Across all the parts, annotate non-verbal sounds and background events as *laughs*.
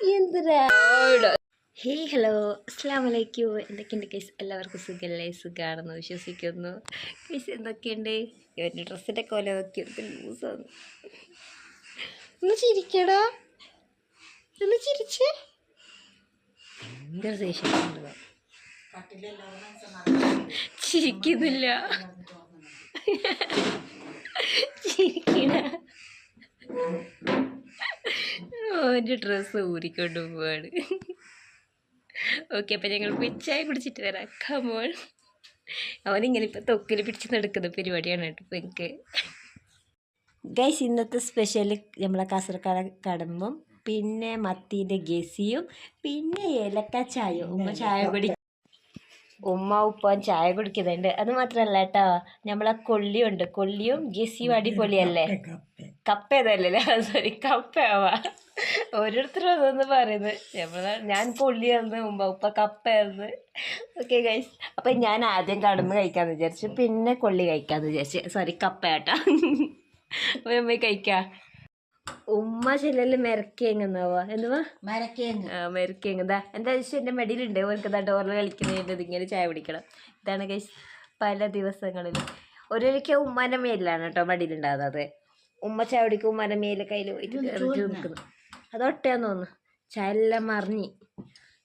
എന്തിനാ ഹേ ഹലോ. അസ്ലാം വലൈക്കും എന്തൊക്കെയുണ്ട് കേസ് എല്ലാവർക്കും സുഖമല്ലേ സുഖമാണെന്ന് വിശ്വസിക്കുന്നു. കേസ് എന്തൊക്കെയുണ്ട്? ഇവന്റെ ഡ്രസ്സിന്റെ കൊല നോക്കി. എന്ത് ലൂസാണ്. ഒന്ന് ചിരിക്കടാ. ഒന്ന് ചിരിച്ച്. ഭയങ്കര ദേഷ്യമുണ്ട് ചിരിക്കുന്നില്ല. ചിരിക്കണ. ഓന്റെ ഡ്രസ്സ് ഊരിക്കൊണ്ട് പോവാണ്. ഓക്കെ അപ്പം ഞങ്ങൾ പിച്ചായി ചായ കുടിച്ചിട്ട് വരാം. കമോൾ അവനിങ്ങനെ ഇപ്പം തൊക്കിൽ പിടിച്ച് നടക്കുന്ന പരിപാടിയാണ് കേട്ടോ ഇപ്പം എനിക്ക്. ഗൈസ് ഇന്നത്തെ സ്പെഷ്യൽ നമ്മളെ കാസർഗോഡ് കടമ്പും പിന്നെ മത്തീന്റെ ഗസിയും പിന്നെ ഏലക്ക ചായയും. ഉമ്മ ചായ കുടി ഉമ്മ ഉപ്പൻ ചായ കുടിക്കുന്നുണ്ട്. അത് മാത്രമല്ല കേട്ടോ നമ്മളെ കൊള്ളിയുണ്ട്. കൊള്ളിയും ഗസിയും അടിപൊളിയല്ലേ? കപ്പ ഏതല്ലേ സോറി *laughs* കപ്പയാവാ. ഓരോരുത്തരും അതൊന്ന് പറയുന്നത്. നമ്മളെ ഞാൻ പൊള്ളിയായിരുന്നു മുമ്പ് ഉപ്പ കപ്പയായിരുന്നു ഓക്കെ ഗൈസ് അപ്പം ഞാൻ ആദ്യം കടന്ന് കഴിക്കാമെന്ന് വിചാരിച്ചു. പിന്നെ കൊള്ളി കഴിക്കാമെന്ന് വിചാരിച്ചു. സോറി കപ്പയാട്ടാ. അപ്പം നമ്മൾ കഴിക്കാം. ഉമ്മ ചെല്ലല് മെരക്കേങ്ങുന്നാവാ എന്തുവാ? മരക്കേങ്ങ ആ മെരക്കേങ്ങ എന്താ എന്താ വെച്ചാൽ എന്റെ മെഡിയിലുണ്ട് ഓർക്ക് എന്താ ഡോറിൽ കളിക്കുന്നതിന്റെ ഇങ്ങനെ ചായ പിടിക്കണം ഇതാണ് ഗൈസ് പല ദിവസങ്ങളിലും. ഒരൊരിക്കൽ ഉമ്മാന്റെ മേലിലാണ് കേട്ടോ മടിയിലുണ്ടാകുന്നത് ഉമ്മ ചായ കുടിക്കും ഉമ്മാന്റെ മേലെ കയ്യിൽ പോയിട്ട് എറിഞ്ഞ് നിൽക്കുന്നു അത് ഒട്ടയാന്ന് തോന്നുന്നു. ചായ മറിഞ്ഞ്.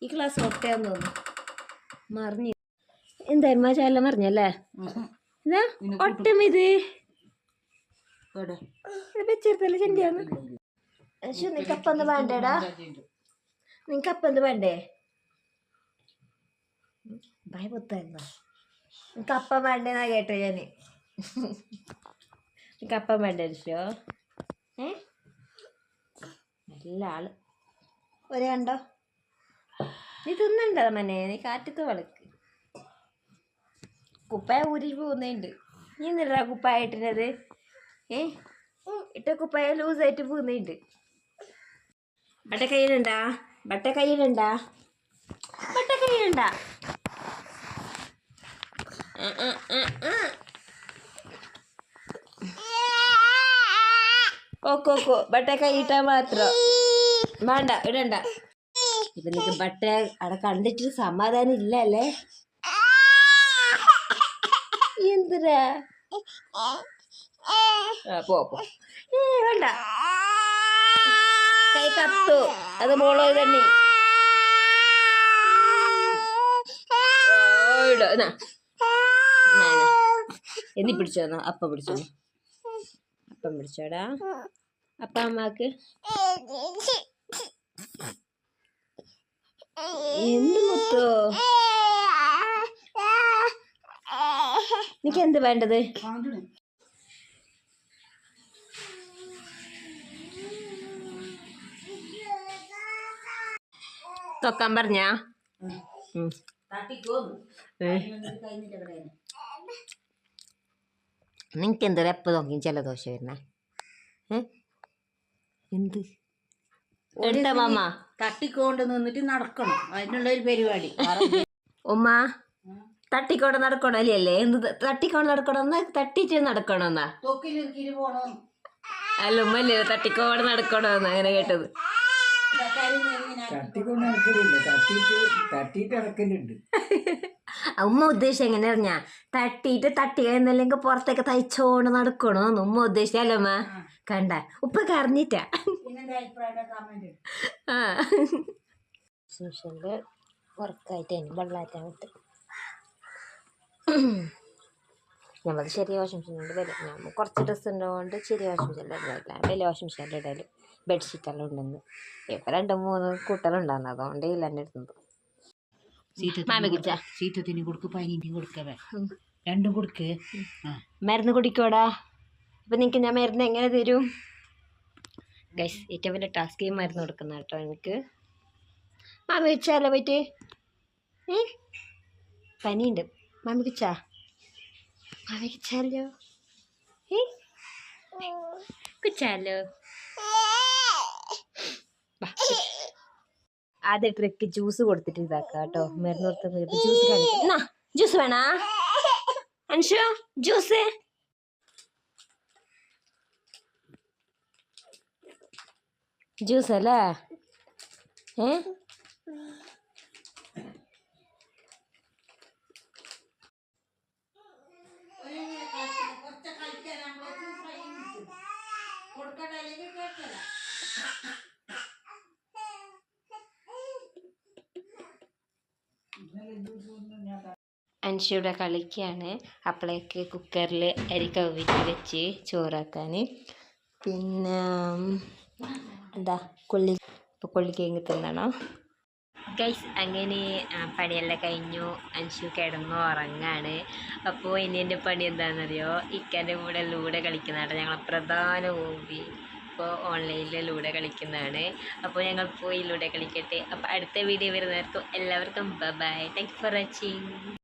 ഈ ക്ലാസ് ഒട്ടയാന്ന് തോന്നുന്നു. മറിഞ്ഞി. എന്താ ഉമ്മ ചായ എല്ലാം മറിഞ്ഞല്ലേ ഇതാ ഒട്ടം ഇത് വെച്ചെടുത്തല്ലേ ചെണ്ടിയാന്ന്? പക്ഷെ നിനക്ക് അപ്പം എന്താ വേണ്ടേടാ? നിനക്ക് അപ്പം വേണ്ടേ? ഭയപുത്തായിരുന്നോ. നിനക്ക് അപ്പം വേണ്ടേന്നാ കേട്ടോ ഞാൻ നിനക്ക് അപ്പം വേണ്ട ഏ? നല്ല ആൾ. ഒരു കണ്ടോ? നീ തിന്നണ്ടോ മനെ നീ കാറ്റത്ത് വിളക്ക്. കുപ്പായ ഊരി പോകുന്നുണ്ട്. നീ എന്നിട്ടാ കുപ്പായ ഇട്ടിനത് ഏ? ഇട്ട കുപ്പായ ലൂസായിട്ട് പോകുന്നുണ്ട്. ബട്ട കയ്യിലുണ്ടാ ബട്ട കയ്യിലുണ്ടാ ബട്ട കയ്യിലുണ്ടാ ആ, ആ, ആ, ആ. ഓക്കോ ബട്ടേ കൈയിട്ടാ മാത്രം. വേണ്ട ഇടണ്ട. ഇപ്പൊ നിനക്ക് ബട്ട അവിടെ കണ്ടിട്ട് സമാധാനം ഇല്ല അല്ലേ എന്തിനാ പോ കൈ കത്തു അത് മോളോ തന്നെ. എന്നി. പിടിച്ചോ അപ്പം പിടിച്ചോ അപ്പം പിടിച്ചോടാ. അപ്പ അമ്മയ്ക്ക്? എന്ത് മുത്തോ? നിനക്ക് എന്ത് വേണ്ടത്? തൊക്കാൻ പറഞ്ഞാ? നിനക്ക് എന്ത് വെപ്പ് നോക്കി ജലദോഷം വരുന്നേ? ഏ? എന്ത്? തട്ടിക്കോണ്ട് മാമ. തട്ടിക്കൊണ്ട് നിന്നിട്ട് നടക്കണം. അതിനുള്ള ഒരു പരിപാടി. ഉമ്മ തട്ടിക്കൊണ്ട് നടക്കണം? അല്ലേ എന്ത് തട്ടിക്കോണ്ട് നടക്കണമെന്നാ തട്ടിച്ച് നടക്കണമെന്നാ അല്ല ഉമ്മ അല്ലേ തട്ടിക്കോട് നടക്കണമെന്ന് അങ്ങനെ കേട്ടത്. തട്ടിക്കൊണ്ട് നടക്കലില്ല. തട്ടിട്ട് തട്ടിട്ട് നടക്കലുണ്ട്. *laughs* ഉമ്മ ഉദ്ദേശം എങ്ങനെ അറിഞ്ഞാ? തട്ടിയിട്ട് തട്ടി എന്നല്ലെങ്കിൽ പുറത്തേക്ക് തയ്ച്ചോണ്ട് നടക്കണോന്ന് ഉമ്മ ഉദ്ദേശിച്ചല്ലേ ഉമ്മ? കണ്ട. ഉപ്പ കറിഞ്ഞിട്ടാ പിന്നെന്താ അഭിപ്രായം കമന്റ് ആ. വർക്കായിട്ട് വിട്ട്. നമ്മൾ ചെറിയ വാഷിംഗ് മെഷീനുണ്ട് വരും. ഞാൻ കുറച്ച് ഡ്രസ്സ് ഉള്ളതുകൊണ്ട് ചെറിയ വാഷിംഗ് മെഷീനിൽ വലിയ വാഷിംഗ് മെഷീനിൽ ഇടൽ. ബെഡ്ഷീറ്റെല്ലാം ഉണ്ടെന്ന്. ഇപ്പം രണ്ട് മൂന്ന് കൂട്ടലുണ്ടായിരുന്നു അതുകൊണ്ട് ഇല്ല എന്റെ അടുത്തുന്നത് സീറ്റത്തിന് കൊടുക്ക്. പനിന്റെ കൊടുക്കവേ. രണ്ടും കൊടുക്ക്. മരുന്ന് കുടിക്കോടാ. അപ്പം നിനക്ക് ഞാൻ മരുന്ന് എങ്ങനെ തരും? ഗൈസ് ഏറ്റവും വലിയ ടാസ്ക് മരുന്ന് കൊടുക്കുന്ന കേട്ടോ എനിക്ക്. മാമി വെച്ചാലോ പറ്റി ഏ? പനിയുണ്ട്. മാമി കുച്ചാ മാമി കുച്ചാലോ ഏ? കുച്ചാലോ വാ, കുച്ച്. ആദ്യം ട്രിക്ക് ജ്യൂസ് കൊടുത്തിട്ട് ഇതാക്കാം കേട്ടോ. മരുന്നോർത്ത് ജ്യൂസ് കാണിക്കാം. ജ്യൂസ് വേണോ? അൻഷു ജ്യൂസ് ജ്യൂസ് അല്ലേ? ഏ? അൻഷിയുടെ കളിക്കാണ്. അപ്പോഴേക്ക് കുക്കറിൽ അരി കവിറ്റി വെച്ച് ചോറാക്കാൻ പിന്നെ എന്താ കൊള്ളി ഇപ്പോൾ കൊള്ളിക്കേങ്ങ് തിന്നണം. ഗൈസ് അങ്ങനെ പണിയെല്ലാം കഴിഞ്ഞു. അൻഷു കിടന്നു ഉറങ്ങാണ്. അപ്പോൾ ഇനി എന്റെ പണി എന്താണെന്നറിയോ? ഇക്കാന്റെ കൂടെ ലൂടെ കളിക്കുന്നതാണ് ഞങ്ങളെ പ്രധാന ഹോബി ഇപ്പോൾ ഓൺലൈനിൽ ലൂടെ കളിക്കുന്നതാണ്. അപ്പോൾ ഞങ്ങൾ പോയി ലൂടെ കളിക്കട്ടെ. അപ്പോൾ അടുത്ത വീഡിയോ വരുന്നവർക്കും എല്ലാവർക്കും ബൈ താങ്ക് ഫോർ വാച്ചിങ്